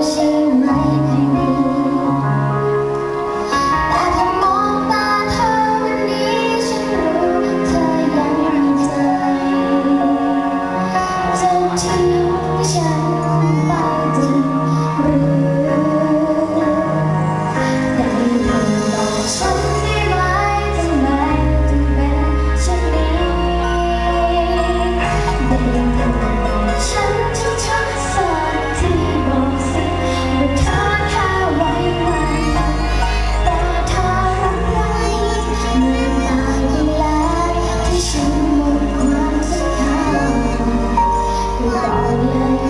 心买给你。Amen.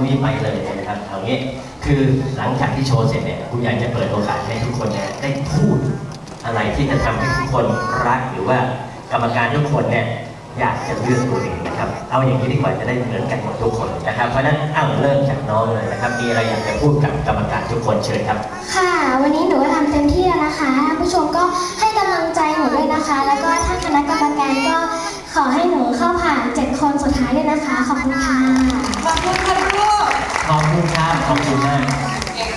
คนนี้ไปเลยนะครับเอางี้คือหลังจากที่โชว์เสร็จเนี่ยคุณยากจะเปิดโอกาสให้ทุกคนเนี่ยได้พูดอะไรที่จะทำให้ทุกคนรักหรือว่ากรรมการทุกคนเนี่ยอยากจะเลือกตัวเองนะครับ เอาอย่างนี้ดีกว่าจะได้เหมือนกันหมดทุกคนนะครับ เพราะนั้นเอาเริ่มจากน้องเลยนะครับ มีอะไรอยากจะพูดกับกรรมการทุกคนเชิญครับ ค่ะ วันนี้หนูก็ทำเต็มที่แล้วนะคะ ผู้ชมก็ให้กำลังใจหนูด้วยนะคะ แล้วก็ท่านคณะกรรมการก็ ขอให้หนูเข้าผ่านเจ็ดคนสุดท้ายด้วยนะคะ ขอบคุณค่ะ ขอบคุณค่ะลูก ขอบคุณครับ ขอบคุณมาก